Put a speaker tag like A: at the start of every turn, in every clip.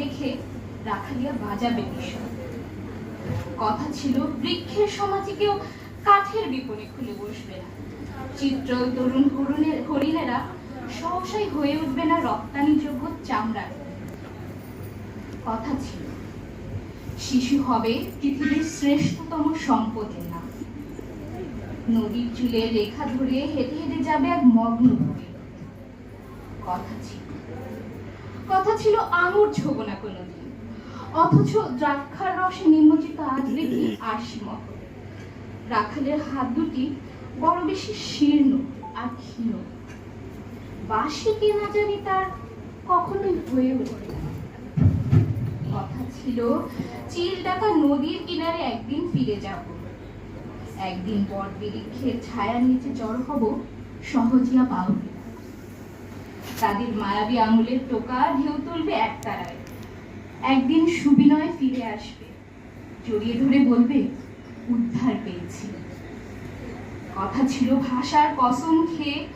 A: দেখে রাখালিয়া বাজাবে বিষয় কথা ছিল, বৃক্ষের সমাজে কেউ কাঠের বিপণে খুলে বসবে না। চিত্র তরুণ হরুণের হরিণেরা সহসাই হয়ে উঠবে না রপ্তানিযোগ্য চামড়ার। কথা ছিল, শিশু হবে পৃথিবীর শ্রেষ্ঠতম সম্পদের নাম। নদীর চুলে রেখা ধরে হেঁটে হেঁটে যাবে এক মগ্ন কথা ছিল কথা ছিল আঙুর ছোব না কোনোদিন। অথচ দ্রাক্ষার রসে নিমজ্জিত আজ দেখি আশি মত রাখালের হাত দুটি বড় বেশি শীর্ণ আর ক্ষীণ। বাসি কে না জানি তার কখনোই হয়ে ওঠে কথা ছিল, চিল ডাকা নদীর কিনারে একদিন ফিরে যাব। একদিন বট বৃক্ষের ছায়ার নিচে জড় হব সহজিয়া বাউরি তাদের মায়াবী আঙুলের টোকা ঢেউ তুলবে একতারায় একদিন সুবিনয় ফিরে আসবে। জড়িয়ে ধরে বলবে, উদ্ধার পেয়েছি। কথা ছিল ভাষার কসম খেয়ে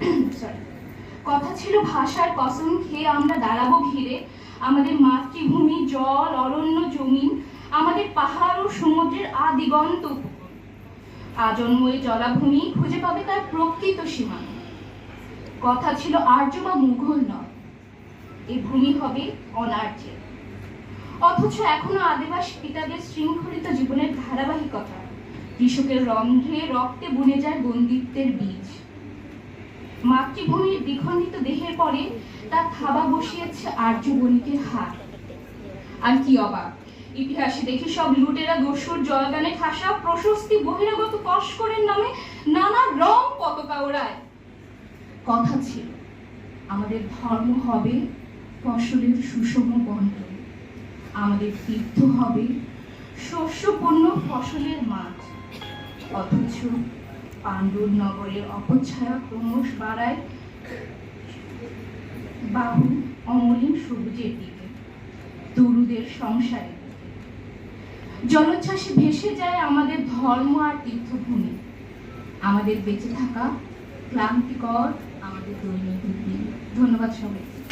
A: কথা ছিল ভাষার কসম খেয়ে আমরা দাঁড়াবো ঘিরে। আমাদের মাতৃভূমি, জল, অরণ্য, জমিন, আমাদের পাহাড় ও সমুদ্রের আদিগন্ত উপকূল। আজন্ম এই জলাভূমি খুঁজে পাবে তার প্রকৃত সীমানা। কথা ছিল আর্য বা মুঘল নয়। এই ভূমি হবে অনার্যের। অথচ এখনও আদিবাসী পিতাদের শৃঙ্খলিত জীবনের ধারাবাহিকতা, কৃষকের রন্ধ্রে রক্তে বুনে যায় বন্দিত্বের বীজ। মাতৃভূমির দ্বিখণ্ডিত দেহের পরে তার থাবা বসিয়েছে আর্য বণিকের হাত। আর কি অবাক, ইতিহাসে দেখি সব লুটেরা দস্যুর জয়গানে ঠাসা প্রশস্তি বহিরাগত কস্করের কথা ছিল, আমাদের ধর্ম হবে ফসলের সুষম বন্টন। আমাদের তীর্থ হবে শস্যপূর্ণ ফসলের মাঠ অথচ পাণ্ডুর নগরের অপছায়া ক্রমশ বাড়ায় বাহু অমলিন সবুজের দিকে তরুদের সংসারে জলোচ্ছ্বাসে ভেসে যায় আমাদের ধর্ম আর তীর্থভূমি। আমাদের বেঁচে থাকা ক্লান্তিকর ধন্যবাদ সবাইকে।